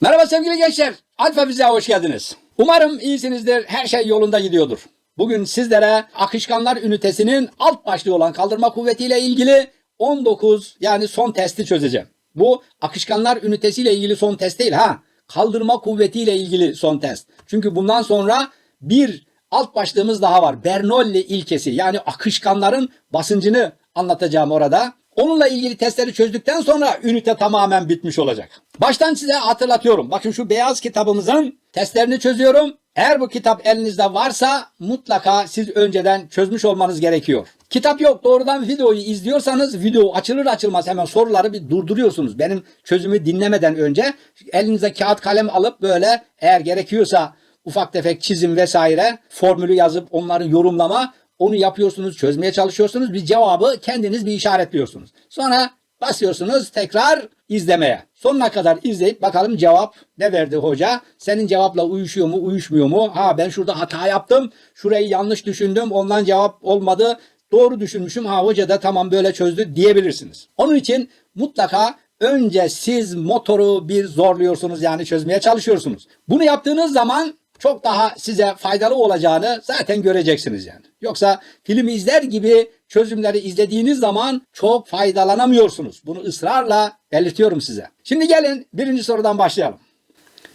Merhaba sevgili gençler. Alfa Fiziğe hoş geldiniz. Umarım iyisinizdir. Her şey yolunda gidiyordur. Bugün sizlere akışkanlar ünitesinin alt başlığı olan kaldırma kuvvetiyle ilgili 19 yani son testi çözeceğim. Bu akışkanlar ünitesiyle ilgili son test değil ha. Kaldırma kuvvetiyle ilgili son test. Çünkü bundan sonra bir alt başlığımız daha var. Bernoulli ilkesi yani akışkanların basıncını anlatacağım orada. Onunla ilgili testleri çözdükten sonra ünite tamamen bitmiş olacak. Baştan size hatırlatıyorum. Bakın şu beyaz kitabımızın testlerini çözüyorum. Eğer bu kitap elinizde varsa mutlaka siz önceden çözmüş olmanız gerekiyor. Kitap yok doğrudan videoyu izliyorsanız video açılır açılmaz hemen soruları bir durduruyorsunuz. Benim çözümü dinlemeden önce elinize kağıt kalem alıp böyle eğer gerekiyorsa ufak tefek çizim vesaire formülü yazıp onları yorumlama onu yapıyorsunuz, çözmeye çalışıyorsunuz. Bir cevabı kendiniz bir işaretliyorsunuz. Sonra basıyorsunuz tekrar izlemeye. Sonuna kadar izleyip bakalım cevap ne verdi hoca? Senin cevapla uyuşuyor mu, uyuşmuyor mu? Ha ben şurada hata yaptım. Şurayı yanlış düşündüm. Ondan cevap olmadı. Doğru düşünmüşüm. Ha hoca da tamam böyle çözdü diyebilirsiniz. Onun için mutlaka önce siz motoru bir zorluyorsunuz yani çözmeye çalışıyorsunuz. Bunu yaptığınız zaman çok daha size faydalı olacağını zaten göreceksiniz yani. Yoksa film izler gibi çözümleri izlediğiniz zaman çok faydalanamıyorsunuz. Bunu ısrarla belirtiyorum size. Şimdi gelin birinci sorudan başlayalım.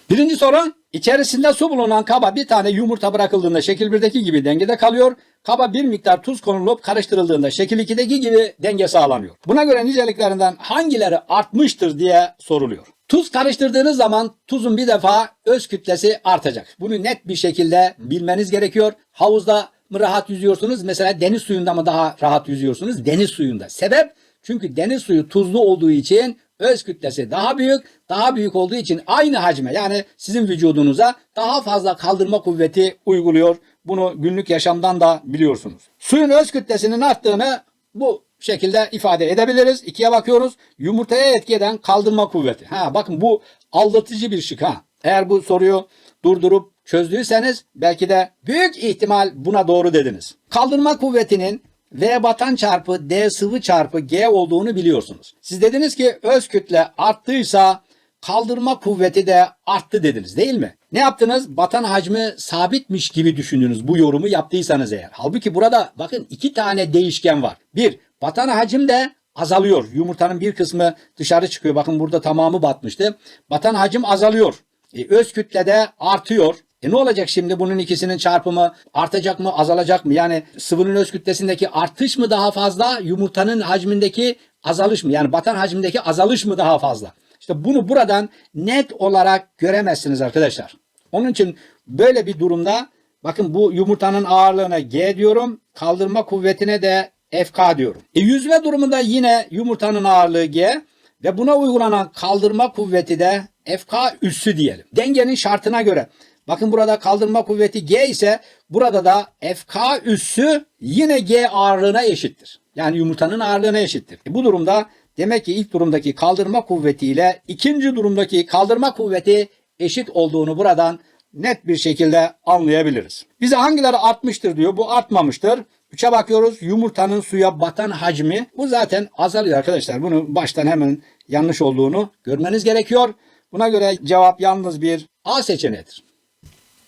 Birinci soru içerisinde su bulunan kaba bir tane yumurta bırakıldığında şekil 1'deki gibi dengede kalıyor. Kaba bir miktar tuz konulup karıştırıldığında şekil 2'deki gibi denge sağlanıyor. Buna göre niceliklerinden hangileri artmıştır diye soruluyor. Tuz karıştırdığınız zaman tuzun bir defa öz kütlesi artacak. Bunu net bir şekilde bilmeniz gerekiyor. Havuzda mı rahat yüzüyorsunuz? Mesela deniz suyunda mı daha rahat yüzüyorsunuz? Deniz suyunda. Sebep? Çünkü deniz suyu tuzlu olduğu için öz kütlesi daha büyük. Daha büyük olduğu için aynı hacme yani sizin vücudunuza daha fazla kaldırma kuvveti uyguluyor. Bunu günlük yaşamdan da biliyorsunuz. Suyun öz kütlesinin arttığını bu şekilde ifade edebiliriz. İkiye bakıyoruz. Yumurtaya etki eden kaldırma kuvveti. Ha bakın bu aldatıcı bir şık ha. Eğer bu soruyu durdurup çözdüyseniz belki de büyük ihtimal buna doğru dediniz. Kaldırma kuvvetinin V batan çarpı D sıvı çarpı G olduğunu biliyorsunuz. Siz dediniz ki öz kütle arttıysa kaldırma kuvveti de arttı dediniz değil mi? Ne yaptınız? Batan hacmi sabitmiş gibi düşündünüz bu yorumu yaptıysanız eğer. Halbuki burada bakın iki tane değişken var. Bir, batan hacim de azalıyor. Yumurtanın bir kısmı dışarı çıkıyor. Bakın burada tamamı batmıştı. Batan hacim azalıyor. E, öz kütle de artıyor. E ne olacak şimdi bunun ikisinin çarpımı artacak mı azalacak mı? Yani sıvının öz kütlesindeki artış mı daha fazla yumurtanın hacmindeki azalış mı? Yani batan hacmindeki azalış mı daha fazla? İşte bunu buradan net olarak göremezsiniz arkadaşlar. Onun için böyle bir durumda bakın bu yumurtanın ağırlığına G diyorum. Kaldırma kuvvetine de FK diyorum. E yüzme durumunda yine yumurtanın ağırlığı G ve buna uygulanan kaldırma kuvveti de FK üssü diyelim. Dengenin şartına göre Bakın burada kaldırma kuvveti G ise burada da FK üssü yine G ağırlığına eşittir. Yani yumurtanın ağırlığına eşittir. E bu durumda demek ki ilk durumdaki kaldırma kuvveti ile ikinci durumdaki kaldırma kuvveti eşit olduğunu buradan net bir şekilde anlayabiliriz. Bize hangileri artmıştır diyor. Bu artmamıştır. Üçe bakıyoruz. Yumurtanın suya batan hacmi. Bu zaten azalıyor arkadaşlar. Bunu baştan hemen yanlış olduğunu görmeniz gerekiyor. Buna göre cevap yalnız bir A seçeneğidir.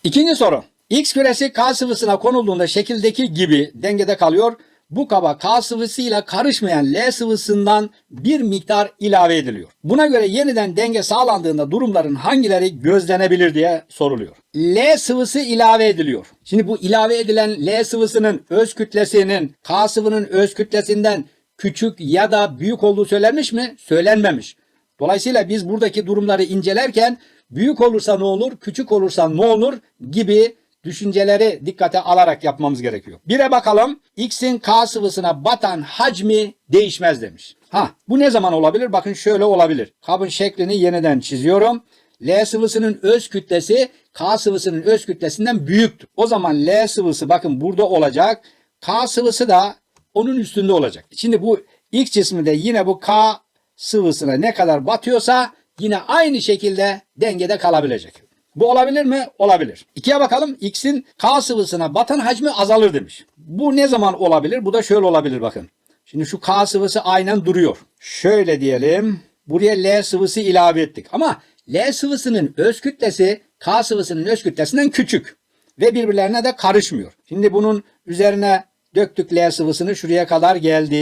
İkinci soru. X küresi K sıvısına konulduğunda şekildeki gibi dengede kalıyor. Bu kaba K sıvısıyla karışmayan L sıvısından bir miktar ilave ediliyor. Buna göre yeniden denge sağlandığında durumların hangileri gözlenebilir diye soruluyor. L sıvısı ilave ediliyor. Şimdi bu ilave edilen L sıvısının öz kütlesinin K sıvının öz kütlesinden küçük ya da büyük olduğu söylenmiş mi? Söylenmemiş. Dolayısıyla biz buradaki durumları incelerken büyük olursa ne olur, küçük olursa ne olur gibi düşünceleri dikkate alarak yapmamız gerekiyor. Bire bakalım. X'in K sıvısına batan hacmi değişmez demiş. Ha bu ne zaman olabilir? Bakın şöyle olabilir. Kabın şeklini yeniden çiziyorum. L sıvısının öz kütlesi K sıvısının öz kütlesinden büyüktür. O zaman L sıvısı bakın burada olacak. K sıvısı da onun üstünde olacak. Şimdi bu X cismi de yine bu K sıvısına ne kadar batıyorsa yine aynı şekilde dengede kalabilecek. Bu olabilir mi? Olabilir. İkiye bakalım. X'in K sıvısına batan hacmi azalır demiş. Bu ne zaman olabilir? Bu da şöyle olabilir bakın. Şimdi şu K sıvısı aynen duruyor. Şöyle diyelim. Buraya L sıvısı ilave ettik. Ama L sıvısının öz kütlesi K sıvısının öz kütlesinden küçük ve birbirlerine de karışmıyor. Şimdi bunun üzerine döktük L sıvısını şuraya kadar geldi.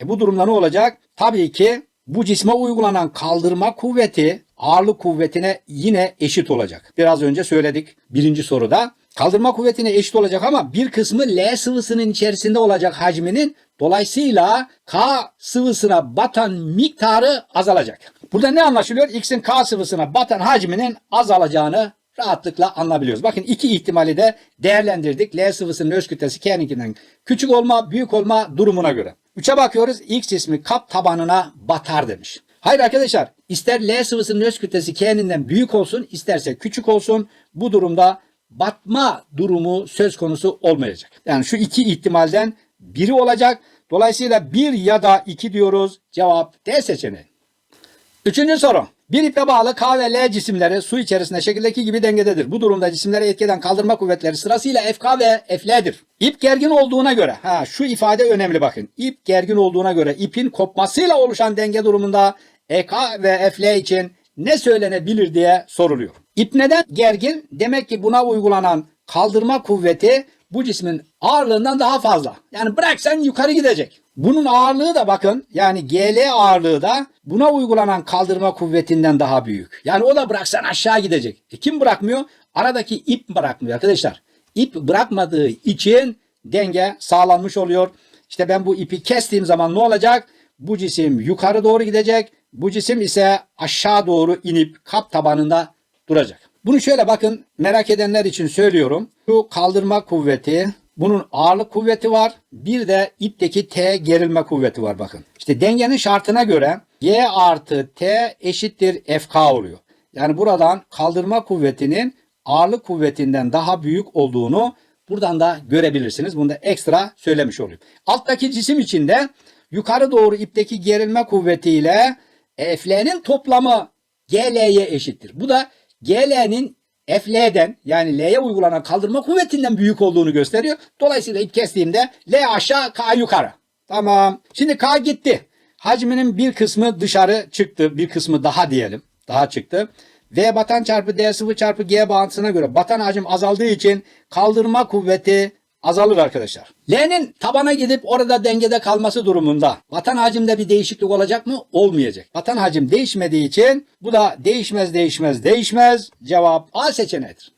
E bu durumda ne olacak? Tabii ki bu cisme uygulanan kaldırma kuvveti ağırlık kuvvetine yine eşit olacak. Biraz önce söyledik birinci soruda. Kaldırma kuvvetine eşit olacak ama bir kısmı L sıvısının içerisinde olacak hacminin dolayısıyla K sıvısına batan miktarı azalacak. Burada ne anlaşılıyor? X'in K sıvısına batan hacminin azalacağını rahatlıkla anlayabiliyoruz. Bakın iki ihtimali de değerlendirdik. L sıvısının öz kütlesi K'ninkinden küçük olma, büyük olma durumuna göre. 3'e bakıyoruz. X cismi kap tabanına batar demiş. Hayır arkadaşlar ister L sıvısının öz kütlesi K'ninden büyük olsun isterse küçük olsun bu durumda batma durumu söz konusu olmayacak. Yani şu iki ihtimalden biri olacak. Dolayısıyla bir ya da iki diyoruz. Cevap D seçeneği. Üçüncü soru. Bir ipe bağlı K ve L cisimleri su içerisinde şekildeki gibi dengededir. Bu durumda cisimlere etkeden kaldırma kuvvetleri sırasıyla FK ve FL'dir. İp gergin olduğuna göre, ha şu ifade önemli bakın. İp gergin olduğuna göre ipin kopmasıyla oluşan denge durumunda EK ve FL için ne söylenebilir diye soruluyor. İp neden gergin? Demek ki buna uygulanan kaldırma kuvveti bu cismin ağırlığından daha fazla. Yani bıraksan yukarı gidecek. Bunun ağırlığı da bakın yani GL ağırlığı da buna uygulanan kaldırma kuvvetinden daha büyük. Yani o da bıraksan aşağı gidecek. E kim bırakmıyor? Aradaki ip bırakmıyor arkadaşlar. İp bırakmadığı için denge sağlanmış oluyor. İşte ben bu ipi kestiğim zaman ne olacak? Bu cisim yukarı doğru gidecek. Bu cisim ise aşağı doğru inip kap tabanında duracak. Bunu şöyle bakın merak edenler için söylüyorum. Şu kaldırma kuvveti, bunun ağırlık kuvveti var. Bir de ipteki T gerilme kuvveti var bakın. İşte dengenin şartına göre G artı T eşittir FK oluyor. Yani buradan kaldırma kuvvetinin ağırlık kuvvetinden daha büyük olduğunu buradan da görebilirsiniz. Bunu da ekstra söylemiş olayım. Alttaki cisim içinde yukarı doğru ipteki gerilme kuvvetiyle FL'nin toplamı GL'ye eşittir. Bu da GL'nin FL'den yani L'ye uygulanan kaldırma kuvvetinden büyük olduğunu gösteriyor. Dolayısıyla ip kestiğimde L aşağı K yukarı. Tamam. Şimdi K gitti. Hacminin bir kısmı dışarı çıktı. Bir kısmı daha diyelim. Daha çıktı. V batan çarpı D sıvı çarpı G bağıntısına göre batan hacim azaldığı için kaldırma kuvveti azalır arkadaşlar. L'nin tabana gidip orada dengede kalması durumunda vatan hacimde bir değişiklik olacak mı? Olmayacak. Vatan hacim değişmediği için bu da değişmez değişmez değişmez. Cevap A seçeneğidir.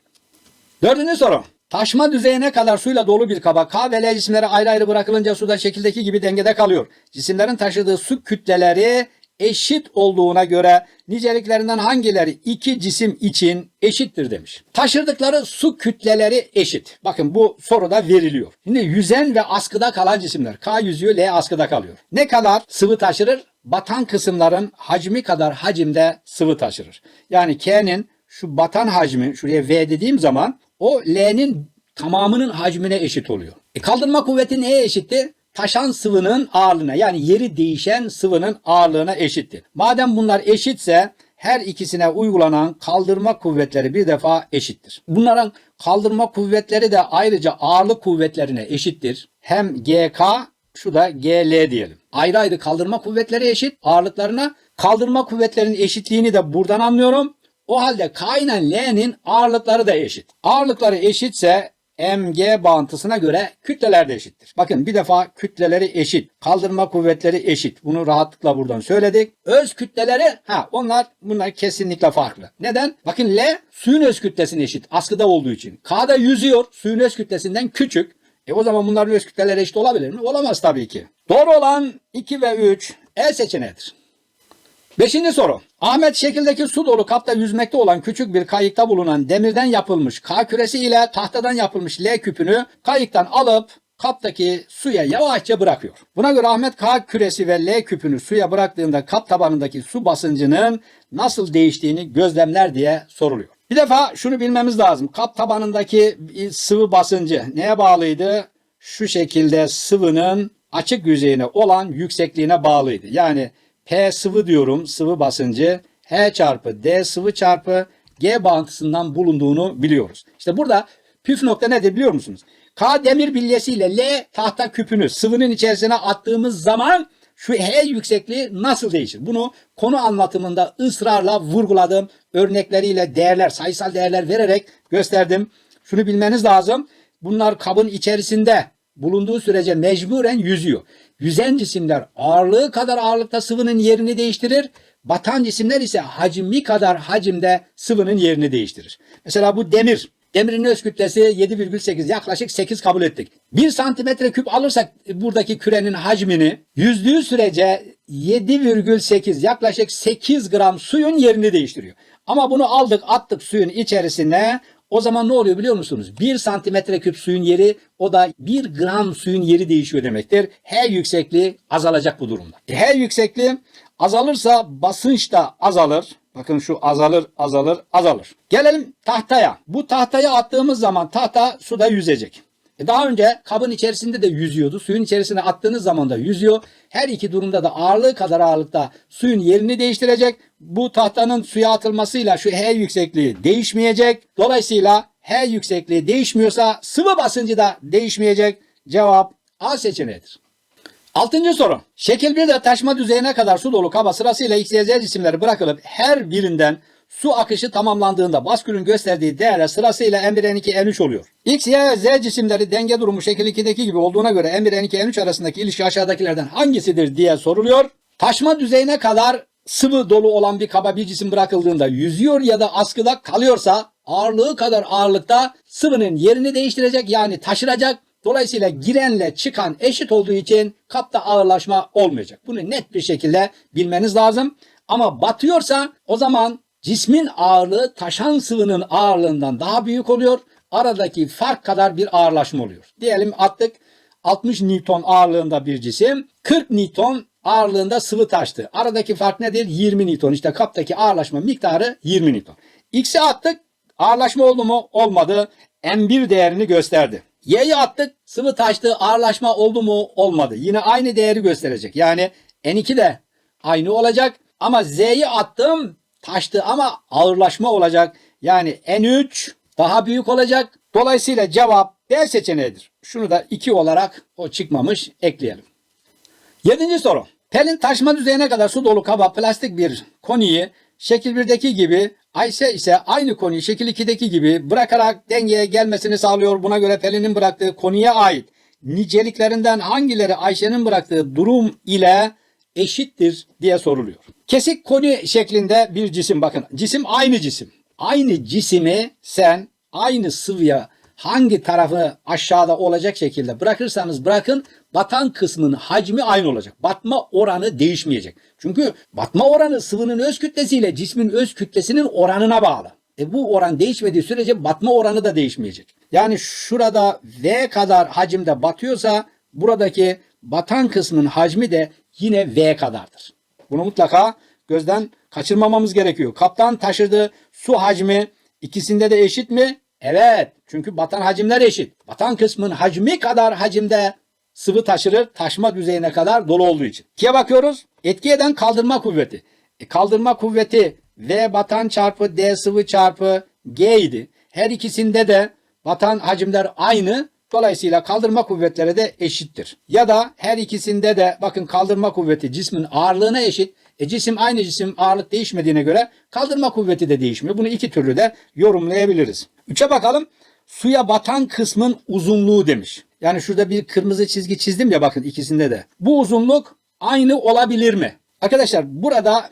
Dördüncü soru. Taşma düzeyine kadar suyla dolu bir kaba K ve L cisimleri ayrı ayrı bırakılınca suda şekildeki gibi dengede kalıyor. Cisimlerin taşıdığı su kütleleri eşit olduğuna göre niceliklerinden hangileri iki cisim için eşittir demiş. Taşırdıkları su kütleleri eşit. Bakın bu soruda veriliyor. Şimdi yüzen ve askıda kalan cisimler. K yüzüyor, L askıda kalıyor. Ne kadar sıvı taşırır? Batan kısımların hacmi kadar hacimde sıvı taşırır. Yani K'nin şu batan hacmi, şuraya V dediğim zaman o L'nin tamamının hacmine eşit oluyor. E kaldırma kuvveti neye eşitti? Taşan sıvının ağırlığına yani yeri değişen sıvının ağırlığına eşittir. Madem bunlar eşitse her ikisine uygulanan kaldırma kuvvetleri bir defa eşittir. Bunların kaldırma kuvvetleri de ayrıca ağırlık kuvvetlerine eşittir. Hem GK şu da GL diyelim. Ayrı ayrı kaldırma kuvvetleri eşit ağırlıklarına. Kaldırma kuvvetlerinin eşitliğini de buradan anlıyorum. O halde K ile L'nin ağırlıkları da eşit. Ağırlıkları eşitse mg bağıntısına göre kütleler de eşittir. Bakın bir defa kütleleri eşit. Kaldırma kuvvetleri eşit. Bunu rahatlıkla buradan söyledik. Öz kütleleri ha onlar bunlar kesinlikle farklı. Neden? Bakın L suyun öz kütlesine eşit. Askıda olduğu için. K da yüzüyor. Suyun öz kütlesinden küçük. E o zaman bunların öz kütleleri eşit olabilir mi? Olamaz tabii ki. Doğru olan 2 ve 3 E seçeneğidir. Beşinci soru. Ahmet şekildeki su dolu kapta yüzmekte olan küçük bir kayıkta bulunan demirden yapılmış K küresi ile tahtadan yapılmış L küpünü kayıktan alıp kaptaki suya yavaşça bırakıyor. Buna göre Ahmet K küresi ve L küpünü suya bıraktığında kap tabanındaki su basıncının nasıl değiştiğini gözlemler diye soruluyor. Bir defa şunu bilmemiz lazım. Kap tabanındaki sıvı basıncı neye bağlıydı? Şu şekilde sıvının açık yüzeyine olan yüksekliğine bağlıydı. Yani P sıvı diyorum sıvı basıncı H çarpı D sıvı çarpı G bağıntısından bulunduğunu biliyoruz. İşte burada püf nokta nedir biliyor musunuz? K demir bilyesiyle L tahta küpünü sıvının içerisine attığımız zaman şu H yüksekliği nasıl değişir? Bunu konu anlatımında ısrarla vurguladım. Örnekleriyle değerler, sayısal değerler vererek gösterdim. Şunu bilmeniz lazım. Bunlar kabın içerisinde bulunduğu sürece mecburen yüzüyor. Yüzen cisimler ağırlığı kadar ağırlıkta sıvının yerini değiştirir. Batan cisimler ise hacmi kadar hacimde sıvının yerini değiştirir. Mesela bu demir. Demirin öz kütlesi 7,8 yaklaşık 8 kabul ettik. 1 santimetre küp alırsak buradaki kürenin hacmini yüzdüğü sürece 7,8 yaklaşık 8 gram suyun yerini değiştiriyor. Ama bunu aldık attık suyun içerisine o zaman ne oluyor biliyor musunuz? 1 santimetre küp suyun yeri o da 1 gram suyun yeri değişiyor demektir. H yüksekliği azalacak bu durumda. E, H yüksekliği azalırsa basınç da azalır. Bakın şu azalır, azalır, azalır. Gelelim tahtaya. Bu tahtaya attığımız zaman tahta suda yüzecek. E daha önce kabın içerisinde de yüzüyordu. Suyun içerisine attığınız zaman da yüzüyor. Her iki durumda da ağırlığı kadar ağırlıkta suyun yerini değiştirecek. Bu tahtanın suya atılmasıyla şu H yüksekliği değişmeyecek. Dolayısıyla H yüksekliği değişmiyorsa sıvı basıncı da değişmeyecek. Cevap A seçeneğidir. Altıncı soru. Şekil 1'de taşma düzeyine kadar su dolu kaba sırasıyla X, Y, Z cisimleri bırakılıp her birinden su akışı tamamlandığında baskülün gösterdiği değerler sırasıyla M1, N2, N3 oluyor. X, Y, Z cisimleri denge durumu şekil 2'deki gibi olduğuna göre M1, N2, N3 arasındaki ilişki aşağıdakilerden hangisidir diye soruluyor. Taşma düzeyine kadar sıvı dolu olan bir kaba bir cisim bırakıldığında yüzüyor ya da askıda kalıyorsa ağırlığı kadar ağırlıkta sıvının yerini değiştirecek yani taşıracak Dolayısıyla girenle çıkan eşit olduğu için kapta ağırlaşma olmayacak. Bunu net bir şekilde bilmeniz lazım. Ama batıyorsa o zaman cismin ağırlığı taşan sıvının ağırlığından daha büyük oluyor. Aradaki fark kadar bir ağırlaşma oluyor. Diyelim attık 60 Newton ağırlığında bir cisim 40 Newton ağırlığında sıvı taştı. Aradaki fark nedir? 20 Newton. İşte kaptaki ağırlaşma miktarı 20 Newton. X'e attık. Ağırlaşma oldu mu? Olmadı. M1 değerini gösterdi. Y'yi attık sıvı taştı ağırlaşma oldu mu olmadı. Yine aynı değeri gösterecek. Yani N2 de aynı olacak ama Z'yi attım taştı ama ağırlaşma olacak. Yani N3 daha büyük olacak. Dolayısıyla cevap B seçeneğidir. Şunu da 2 olarak o çıkmamış ekleyelim. Yedinci soru. Pelin taşma düzeyine kadar su dolu kaba plastik bir koniyi şekil 1'deki gibi Ayşe ise aynı konuyu şekil 2'deki gibi bırakarak dengeye gelmesini sağlıyor. Buna göre Pelin'in bıraktığı konuya ait niceliklerinden hangileri Ayşe'nin bıraktığı durum ile eşittir diye soruluyor. Kesik koni şeklinde bir cisim bakın. Cisim aynı cisim. Aynı cisimi sen aynı sıvıya hangi tarafı aşağıda olacak şekilde bırakırsanız bırakın batan kısmın hacmi aynı olacak. Batma oranı değişmeyecek. Çünkü batma oranı sıvının öz kütlesiyle cismin öz kütlesinin oranına bağlı. E bu oran değişmediği sürece batma oranı da değişmeyecek. Yani şurada V kadar hacimde batıyorsa buradaki batan kısmın hacmi de yine V kadardır. Bunu mutlaka gözden kaçırmamamız gerekiyor. Kaptan taşıdığı su hacmi ikisinde de eşit mi? Evet. Çünkü batan hacimler eşit. Batan kısmın hacmi kadar hacimde sıvı taşırır taşma düzeyine kadar dolu olduğu için. İkiye bakıyoruz. Etki eden kaldırma kuvveti. E, kaldırma kuvveti V batan çarpı D sıvı çarpı G idi. Her ikisinde de batan hacimler aynı. Dolayısıyla kaldırma kuvvetleri de eşittir. Ya da her ikisinde de bakın kaldırma kuvveti cismin ağırlığına eşit. E cisim aynı cisim ağırlık değişmediğine göre kaldırma kuvveti de değişmiyor. Bunu iki türlü de yorumlayabiliriz. Üçe bakalım. Suya batan kısmın uzunluğu demiş. Yani şurada bir kırmızı çizgi çizdim ya bakın ikisinde de. Bu uzunluk aynı olabilir mi? Arkadaşlar burada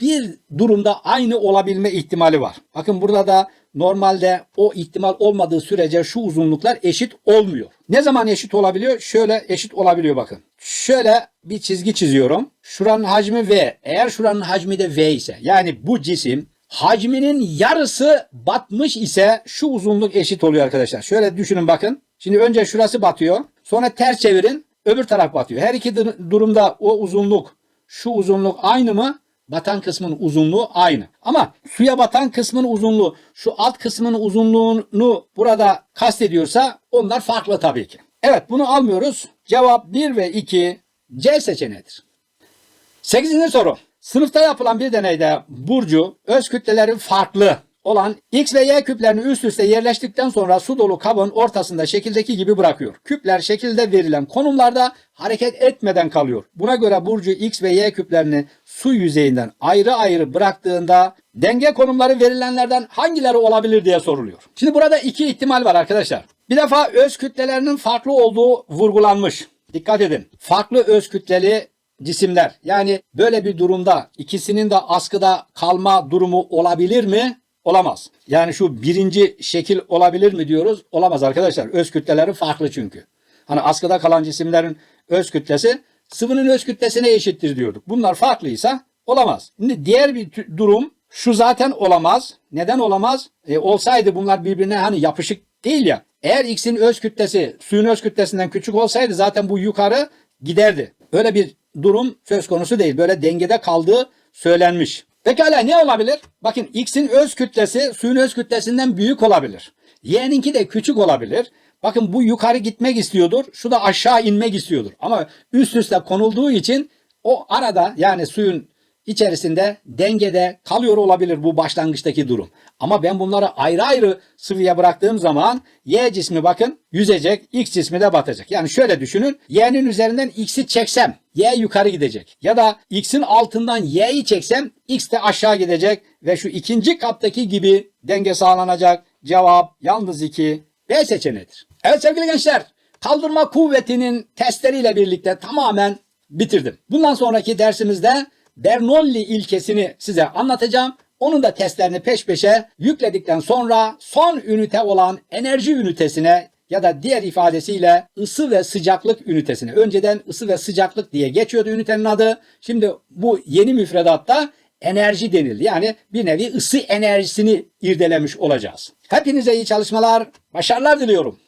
bir durumda aynı olabilme ihtimali var. Bakın burada da normalde o ihtimal olmadığı sürece şu uzunluklar eşit olmuyor. Ne zaman eşit olabiliyor? Şöyle eşit olabiliyor bakın. Şöyle bir çizgi çiziyorum. Şuranın hacmi V. Eğer şuranın hacmi de V ise yani bu cisim hacminin yarısı batmış ise şu uzunluk eşit oluyor arkadaşlar. Şöyle düşünün bakın. Şimdi önce şurası batıyor. Sonra ters çevirin. Öbür taraf batıyor. Her iki durumda o uzunluk şu uzunluk aynı mı? Batan kısmın uzunluğu aynı. Ama suya batan kısmın uzunluğu şu alt kısmın uzunluğunu burada kastediyorsa onlar farklı tabii ki. Evet bunu almıyoruz. Cevap 1 ve 2 C seçeneğidir. 8. soru. Sınıfta yapılan bir deneyde Burcu öz kütleleri farklı olan X ve Y küplerini üst üste yerleştikten sonra su dolu kabın ortasında şekildeki gibi bırakıyor. Küpler şekilde verilen konumlarda hareket etmeden kalıyor. Buna göre Burcu X ve Y küplerini su yüzeyinden ayrı ayrı bıraktığında denge konumları verilenlerden hangileri olabilir diye soruluyor. Şimdi burada iki ihtimal var arkadaşlar. Bir defa öz kütlelerinin farklı olduğu vurgulanmış. Dikkat edin. Farklı öz kütleli cisimler. Yani böyle bir durumda ikisinin de askıda kalma durumu olabilir mi? Olamaz. Yani şu birinci şekil olabilir mi diyoruz? Olamaz arkadaşlar. Öz kütleleri farklı çünkü. Hani askıda kalan cisimlerin öz kütlesi sıvının öz kütlesine eşittir diyorduk. Bunlar farklıysa olamaz. Şimdi diğer bir durum şu zaten olamaz. Neden olamaz? E, olsaydı bunlar birbirine hani yapışık değil ya. Eğer X'in öz kütlesi suyun öz kütlesinden küçük olsaydı zaten bu yukarı giderdi. Öyle bir durum söz konusu değil. Böyle dengede kaldığı söylenmiş. Pekala ne olabilir? Bakın X'in öz kütlesi suyun öz kütlesinden büyük olabilir. Y'ninki de küçük olabilir. Bakın bu yukarı gitmek istiyordur. Şu da aşağı inmek istiyordur. Ama üst üste konulduğu için o arada yani suyun içerisinde dengede kalıyor olabilir bu başlangıçtaki durum. Ama ben bunları ayrı ayrı sıvıya bıraktığım zaman Y cismi bakın yüzecek, X cismi de batacak. Yani şöyle düşünün. Y'nin üzerinden X'i çeksem Y yukarı gidecek. Ya da X'in altından Y'yi çeksem X de aşağı gidecek ve şu ikinci kaptaki gibi denge sağlanacak. Cevap yalnız 2 B seçeneğidir. Evet sevgili gençler kaldırma kuvvetinin testleriyle birlikte tamamen bitirdim. Bundan sonraki dersimizde Bernoulli ilkesini size anlatacağım. Onun da testlerini peş peşe yükledikten sonra son ünite olan enerji ünitesine ya da diğer ifadesiyle ısı ve sıcaklık ünitesine. Önceden ısı ve sıcaklık diye geçiyordu ünitenin adı. Şimdi bu yeni müfredatta enerji denildi. Yani bir nevi ısı enerjisini irdelemiş olacağız. Hepinize iyi çalışmalar, başarılar diliyorum.